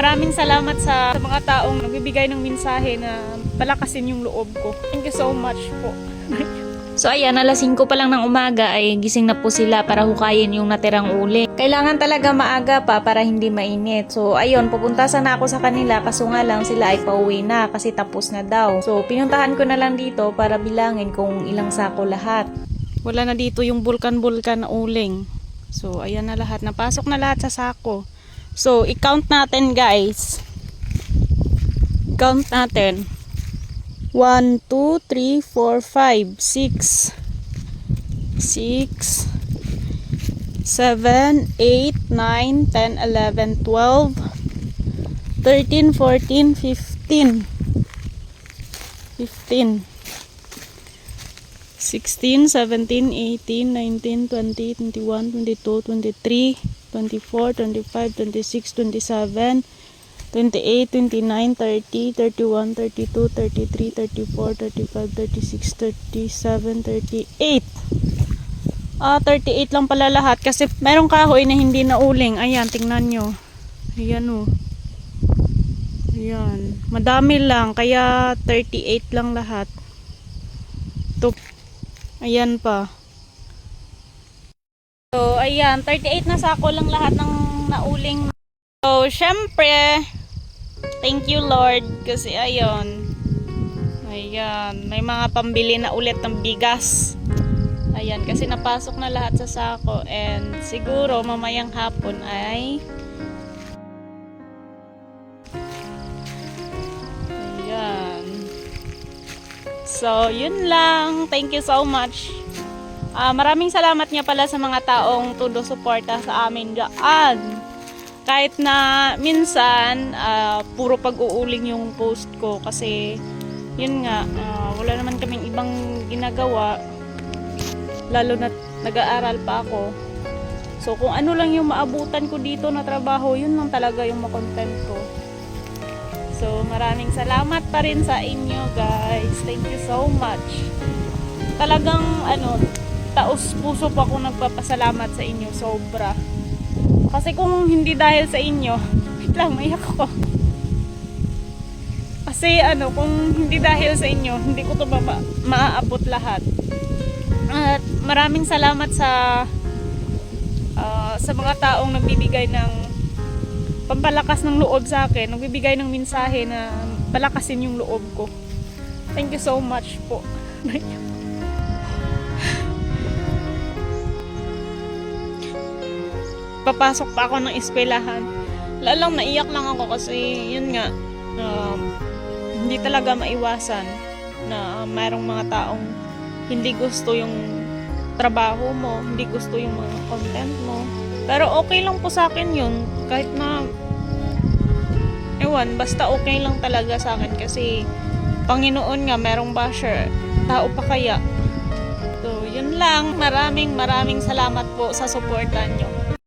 maraming salamat sa, sa mga taong nagbibigay ng mensahe na palakasin yung loob ko. Thank you so much po. So ayan, alas 5 pa lang ng umaga ay gising na po sila para hukayin yung natirang uli. Kailangan talaga maaga pa para hindi mainit. So ayun, pupunta sana ako sa kanila kaso nga lang sila ay pauwi na kasi tapos na daw. So pinuntahan ko na lang dito para bilangin kung ilang sako lahat. Wala na dito yung bulkan-bulkan na uling. So, ayan na lahat. Napasok na lahat sa sako. So, i-count natin guys. Count natin. 1, 2, 3, 4, 5, 6, 6, 7, 8, 9, 10, 11, 12, 13, 14, 15. 15. 16, 17, 18, 19, 20, 21, 22, 23, 24, 25, 26, 27, 28, 29, 30, 31, 32, 33, 34, 35, 36, 37, 38. Ah, 38 lang pala lahat kasi merong kahoy na hindi na uling. Ayan, tingnan nyo. Ayan o. Ayan. Madami lang, kaya 38 lang lahat. Ito. Ayan pa. Ayan. 38 na sako lang lahat ng nauling. So, syempre, thank you Lord. Kasi, ayun. Ayan. May mga pambili na ulit ng bigas. Ayan. Kasi napasok na lahat sa sako. And, siguro, mamayang hapon ay... Ayan. So, yun lang. Thank you so much. Ah, maraming salamat nga pala sa mga taong tudo suporta sa amin dyan. Kahit na minsan, ah, puro pag-uuling yung post ko kasi yun nga, ah, wala naman kaming ibang ginagawa. Lalo na nag-aaral pa ako. So, kung ano lang yung maabutan ko dito na trabaho, yun lang talaga yung makontent ko. So, maraming salamat pa rin sa inyo, guys. Thank you so much. Talagang, ano, taos puso pa ako nagpapasalamat sa inyo. Sobra. Kasi kung hindi dahil sa inyo, wait lang, maiyak ako. Kasi, ano, kung hindi dahil sa inyo, hindi ko to ma- maaabot lahat. At maraming salamat sa ah, sa mga taong nagbibigay ng pampalakas ng loob sa akin, nagbibigay ng mensahe na palakasin yung loob ko. Thank you so much po. Papasok pa ako ng eskwelahan. Lalang naiyak lang ako kasi yun nga, um, hindi talaga maiwasan na mayroong mga taong hindi gusto yung trabaho mo, hindi gusto yung mga content mo. Pero okay lang po sa akin yun. Kahit na, ewan, basta okay lang talaga sa akin kasi Panginoon nga, merong basher. Tao pa kaya. So, yun lang. Maraming maraming salamat po sa suporta nyo.